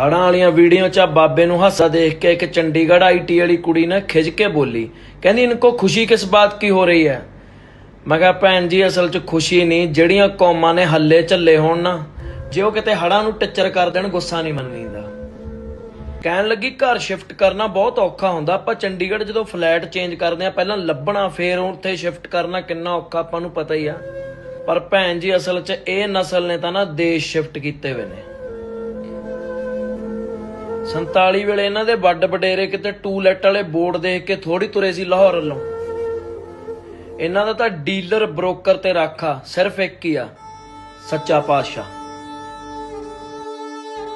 ਹੜਾਂ ਵਾਲੀਆਂ ਵੀਡੀਓ 'ਚ ਆ ਬਾਬੇ ਨੂੰ ਹਾਸਾ ਦੇਖ ਕੇ ਇੱਕ ਚੰਡੀਗੜ੍ਹ ਆਈਟੀ ਵਾਲੀ ਕੁੜੀ ਨੇ ਖਿੱਚ ਕੇ ਬੋਲੀ, ਕਹਿੰਦੀ ਇਨਕੋ ਖੁਸ਼ੀ ਕਿਸ ਬਾਤ ਕੀ ਹੋ ਰਹੀ ਹੈ? ਮੈਂ ਕਿਹਾ, ਭੈਣ ਜੀ, ਅਸਲ 'ਚ ਖੁਸ਼ੀ ਨਹੀਂ, ਜਿਹੜੀਆਂ ਕੌਮਾਂ ਨੇ ਹੱਲੇ ਝੱਲੇ ਹੋਣ ਨਾ, ਜੇ ਉਹ ਕਿਤੇ ਹੜਾਂ ਨੂੰ ਟੱਚਰ ਕਰ ਦੇਣ, ਗੁੱਸਾ ਨਹੀਂ ਮੰਨੀਦਾ। ਕਹਿਣ ਲੱਗੀ, ਘਰ ਸ਼ਿਫਟ ਕਰਨਾ ਬਹੁਤ ਔਖਾ ਹੁੰਦਾ, ਆਪਾਂ ਚੰਡੀਗੜ੍ਹ ਜਦੋਂ ਫਲੈਟ ਚੇਂਜ ਕਰਦੇ ਆ ਪਹਿਲਾਂ ਲੱਭਣਾ ਫੇਰ ਉੱਥੇ ਸ਼ਿਫਟ ਕਰਨਾ ਕਿੰਨਾ ਔਖਾ, ਆਪਾਂ ਨੂੰ ਪਤਾ ਹੀ ਆ। ਪਰ ਭੈਣ ਜੀ, ਅਸਲ 'ਚ ਇਹ ਨਸਲ ਨੇ ਤਾਂ ਨਾ ਦੇਸ਼ ਸ਼ਿਫਟ ਕੀਤੇ ਹੋਏ ਨੇ। 47 ਵੇਲੇ ਇਹਨਾਂ ਦੇ ਵੱਡ ਵਡੇਰੇ ਕਿਤੇ ਟੂਲੈਟ ਵਾਲੇ ਬੋਰਡ ਦੇਖ ਕੇ ਥੋੜੀ ਤੁਰੇ ਸੀ ਲਾਹੌਰ ਵੱਲੋਂ। ਇਹਨਾਂ ਦਾ ਤਾਂ ਡੀਲਰ, ਬ੍ਰੋਕਰ ਤੇ ਰਾਖਾ ਸਿਰਫ ਇੱਕ ਹੀ ਆ, ਸੱਚਾ ਪਾਤਸ਼ਾਹ।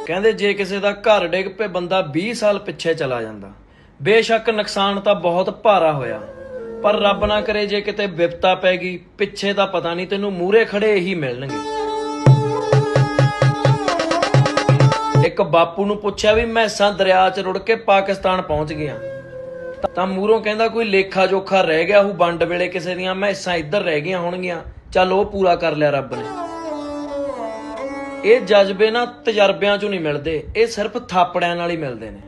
ਕਹਿੰਦੇ ਜੇ ਕਿਸੇ ਦਾ ਘਰ ਡਿੱਗ ਪਏ, ਬੰਦਾ 20 ਸਾਲ ਪਿੱਛੇ ਚਲਾ ਜਾਂਦਾ। ਬੇਸ਼ੱਕ ਨੁਕਸਾਨ ਤਾਂ ਬਹੁਤ ਭਾਰਾ ਹੋਇਆ। ਪਰ ਰੱਬ ਨਾ ਕਰੇ ਜੇ ਕਿਤੇ ਵਿਪਤਾ ਪੈ ਗਈ, ਪਿੱਛੇ ਤਾਂ ਪਤਾ ਨਹੀਂ ਤੈਨੂੰ ਮੂਹਰੇ ਖੜੇ ਹੀ ਮਿਲਣਗੇ। ਇੱਕ ਬਾਪੂ ਨੂੰ ਪੁੱਛਿਆ ਵੀ ਮੈਸਾਂ ਦਰਿਆ 'ਚ ਰੁੜ ਕੇ ਪਾਕਿਸਤਾਨ ਪਹੁੰਚ ਗਈਆਂ ਤਾਂ ਮੂਹਰੋਂ ਕਹਿੰਦਾ ਕੋਈ ਲੇਖਾ ਜੋਖਾ ਰਹਿ ਗਿਆ ਉਹ ਵੰਡ ਵੇਲੇ ਕਿਸੇ ਦੀਆਂ ਮੈਸਾਂ ਇੱਧਰ ਰਹਿ ਗਈਆਂ ਹੋਣਗੀਆਂ। ਚੱਲ ਉਹ ਪੂਰਾ ਕਰ ਲਿਆ ਰੱਬ ਨੇ। ਇਹ ਜਜ਼ਬੇ ਨਾ ਤਜਰਬਿਆਂ 'ਚੋਂ ਨਹੀਂ ਮਿਲਦੇ, ਇਹ ਸਿਰਫ ਥਾਪੜਿਆਂ ਨਾਲ ਹੀ ਮਿਲਦੇ ਨੇ।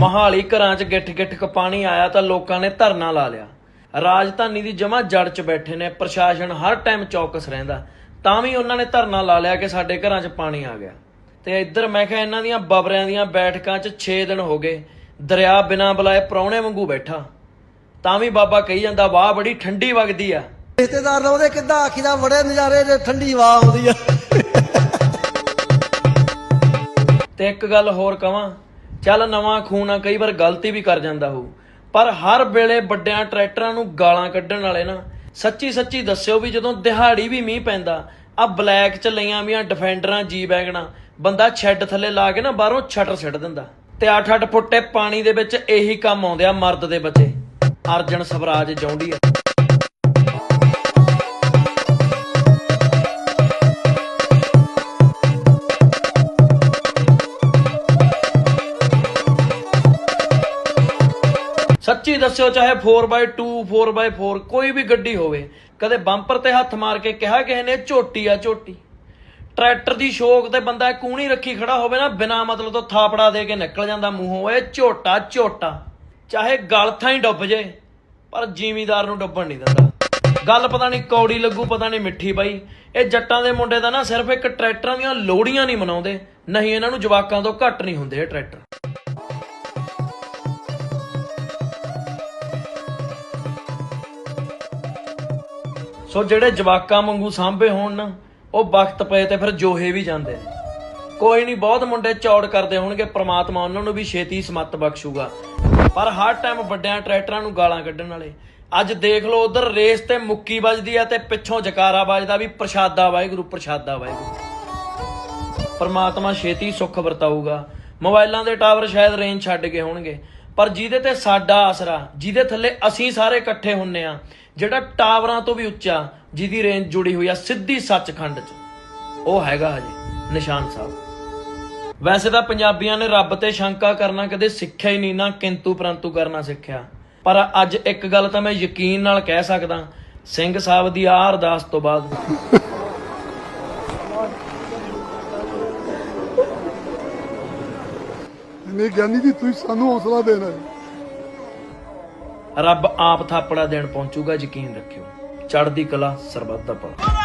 ਮਹਾਲੀ ਘਰਾਂ 'ਚ ਗਿੱਠ ਗਿੱਠ ਕ ਪਾਣੀ ਆਇਆ ਤਾਂ ਲੋਕਾਂ ਨੇ ਧਰਨਾ ਲਾ ਲਿਆ। ਰਾਜਧਾਨੀ ਦੀ ਜਮਾ ਜੜ 'ਚ ਬੈਠੇ ਨੇ, ਪ੍ਰਸ਼ਾਸਨ ਹਰ ਟਾਈਮ ਚੌਕਸ ਰਹਿੰਦਾ। ਤਾਂ ਵੀ ਉਹਨਾਂ ਨੇ ਧਰਨਾ ਲਾ ਲਿਆ ਕਿ ਸਾਡੇ ਘਰਾਂ 'ਚ ਪਾਣੀ ਆ ਗਿਆ। ਤੇ ਇੱਧਰ ਮੈਂ ਕਿਹਾ ਇਹਨਾਂ ਦੀਆਂ ਬਬਰਿਆਂ ਦੀਆਂ ਬੈਠਕਾਂ 'ਚ 6 ਦਿਨ ਹੋ ਗਏ ਦਰਿਆ ਬਿਨਾਂ ਬੁਲਾਏ ਪ੍ਰਾਹੁਣੇ ਵਾਂਗੂ ਬੈਠਾ। ਤਾਂ ਵੀ ਬਾਬਾ ਕਹੀ ਜਾਂਦਾ ਵਾਹ ਬੜੀ ਠੰਡੀ ਵਗਦੀ ਆ। ਰਿਸ਼ਤੇਦਾਰ ਲਾਉਂਦੇ ਕਿੱਦਾਂ ਆਖੀ ਦਾ ਬੜੇ ਨਜ਼ਾਰੇ ਤੇ ਠੰਡੀ ਹਵਾ ਆਉਂਦੀ ਆ। ਤੇ ਇੱਕ ਗੱਲ ਹੋਰ ਕਵਾਂ ਚੱਲ ਨਵਾਂ ਖੂਨ ਆ ਕਈ ਵਾਰ ਗਲਤੀ ਵੀ ਕਰ ਜਾਂਦਾ ਹੋਊ। ਪਰ ਹਰ ਵੇਲੇ ਵੱਡਿਆਂ ਟਰੈਕਟਰਾਂ ਨੂੰ ਗਾਲਾਂ ਕੱਢਣ ਵਾਲੇ ਨਾ ਸੱਚੀ ਸੱਚੀ ਦੱਸਿਓ ਵੀ ਜਦੋਂ ਦਿਹਾੜੀ ਵੀ ਮੀਂਹ ਪੈਂਦਾ, ਆ ਬਲੈਕ ਚ ਲਈਆਂ ਵੀਆਂ ਡਿਫੈਂਡਰਾਂ ਜੀ ਬੈਗਣਾ, ਬੰਦਾ ਛੱਡ ਥੱਲੇ ਲਾ ਕੇ ਨਾ ਬਾਹਰੋਂ ਛਟਰ ਛੱਡ ਦਿੰਦਾ। ਤੇ 8-8 ਫੁੱਟੇ ਪਾਣੀ ਦੇ ਵਿੱਚ ਇਹੀ ਕੰਮ ਆਉਂਦੇ ਆ ਮਰਦ ਦੇ ਬੱਚੇ। ਅਰਜਨ ਸਵਰਾਜ ਜੌਂਡੀ ਆ ਸੱਚੀ ਦੱਸਿਓ, ਚਾਹੇ 4x2 4x4 ਕੋਈ ਵੀ ਗੱਡੀ ਹੋਵੇ, ਕਦੇ ਬੰਪਰ ਤੇ ਹੱਥ ਮਾਰ ਕੇ ਕਿਹਾ ਕਿਸੇ ਨੇ, ਝੋਟੀ ਆ, ਝੋਟੀ। ਟਰੈਕਟਰ ਦੀ ਸ਼ੋਕ ਤੇ ਬੰਦਾ ਕੂਣੀ ਰੱਖੀ ਖੜਾ ਹੋਵੇ ਨਾ, ਬਿਨਾ ਮਤਲਬ ਤੋਂ ਥਾਪੜਾ ਦੇ ਕੇ ਨਿਕਲ ਜਾਂਦਾ ਮੂੰਹੋਂ ਏ ਝੋਟਾ ਝੋਟਾ। ਚਾਹੇ ਗਲਥਾਂ ਹੀ ਡੁੱਬ ਜੇ, ਪਰ ਜ਼ਿਮੀਦਾਰ ਨੂੰ ਡੁੱਬਣ ਨਹੀਂ ਦਿੰਦਾ। ਗੱਲ ਪਤਾ ਨਹੀਂ ਕੌੜੀ ਲੱਗੂ, ਪਤਾ ਨਹੀਂ ਮਿੱਠੀ ਬਾਈ। ਇਹ ਜੱਟਾਂ ਦੇ ਮੁੰਡੇ ਦਾ ਨਾ ਸਿਰਫ ਇੱਕ ਟਰੈਕਟਰਾਂ ਦੀਆਂ ਲੋੜੀਆਂ ਨਹੀਂ ਮਨਾਉਂਦੇ, ਨਹੀਂ ਇਹਨਾਂ ਨੂੰ ਜਵਾਕਾਂ ਤੋਂ ਘੱਟ ਨਹੀਂ ਹੁੰਦੇ ਇਹ ਟਰੈਕਟਰ। ਸੋ ਜਿਹੜੇ ਜਵਾਕਾਂ ਵਾਂਗੂ ਸਾਂਭੇ ਹੋਣ ਨਾ, ਉਹ ਵਕਤ ਪਏ ਤੇ ਫਿਰ ਜੋਹੇ ਵੀ ਜਾਂਦੇ ਨੇ। ਕੋਈ ਨਹੀਂ, ਬਹੁਤ ਮੁੰਡੇ ਚੌੜ ਕਰਦੇ ਹੋਣਗੇ, ਪ੍ਰਮਾਤਮਾ ਉਹਨਾਂ ਨੂੰ ਵੀ ਛੇਤੀ ਸਮੱਤ ਬਖਸ਼ੂਗਾ। ਪਰ ਹਰ ਟਾਈਮ ਵੱਡਿਆਂ ਟਰੈਕਟਰਾਂ ਨੂੰ ਗਾਲਾਂ ਕੱਢਣ ਵਾਲੇ। ਅੱਜ ਦੇਖ ਲਓ, ਉਧਰ ਰੇਸ ਤੇ ਮੁੱਕੀ ਵੱਜਦੀ ਆ ਤੇ ਪਿੱਛੋਂ ਜਕਾਰਾ ਵੱਜਦਾ ਵੀ ਪ੍ਰਸ਼ਾਦਾ ਵਾਹਿਗੁਰੂ ਪ੍ਰਸ਼ਾਦਾ ਵਾਹਿਗੁਰੂ। ਪਰਮਾਤਮਾ ਛੇਤੀ ਸੁੱਖ ਵਰਤਾਊਗਾ। ਮੋਬਾਈਲਾਂ ਦੇ ਟਾਵਰ ਸ਼ਾਇਦ ਰੇਂਜ ਛੱਡ ਗਏ ਹੋਣਗੇ। ਪਰ ਜਿਹਦੇ ਤੇ ਸਾਡਾ ਆਸਰਾ, ਜਿਹਦੇ ਥੱਲੇ ਅਸੀਂ ਸਾਰੇ ਇਕੱਠੇ ਹੁੰਨੇ ਆ, ਜਿਹੜਾ ਟਾਵਰਾਂ ਤੋਂ ਵੀ ਉੱਚਾ, ਜਿਹਦੀ ਰੇਂਜ ਜੁੜੀ ਹੋਈ ਆ ਸਿੱਧੀ ਸੱਚਖੰਡ 'ਚ, ਉਹ ਹੈਗਾ ਹਜੇ ਨਿਸ਼ਾਨ ਸਾਹਿਬ। ਵੈਸੇ ਤਾਂ ਪੰਜਾਬੀਆਂ ਨੇ ਰੱਬ ਤੇ ਸ਼ੰਕਾ ਕਰਨਾ ਕਦੇ ਸਿੱਖਿਆ ਹੀ ਨਹੀਂ, ਨਾ ਕਿੰਤੂ ਪਰੰਤੂ ਕਰਨਾ ਸਿੱਖਿਆ। ਪਰ ਅੱਜ ਇੱਕ ਗੱਲ ਤਾਂ ਮੈਂ ਯਕੀਨ ਨਾਲ ਕਹਿ ਸਕਦਾ, ਸਿੰਘ ਸਾਹਿਬ ਦੀ ਆਹ ਅਰਦਾਸ ਤੋਂ ਬਾਅਦ। ਨਹੀਂ ਗਿਆਨੀ ਜੀ, ਤੁਸੀਂ ਸਾਨੂੰ ਹੌਸਲਾ ਦੇਣਾ ਰੱਬ ਆਪ ਥਾਪੜਾ ਦੇਣ ਪਹੁੰਚੂਗਾ, ਯਕੀਨ ਰੱਖਿਓ। ਚੜ੍ਹਦੀ ਕਲਾ ਸਰਬੱਤ ਦਾ ਭਲਾ।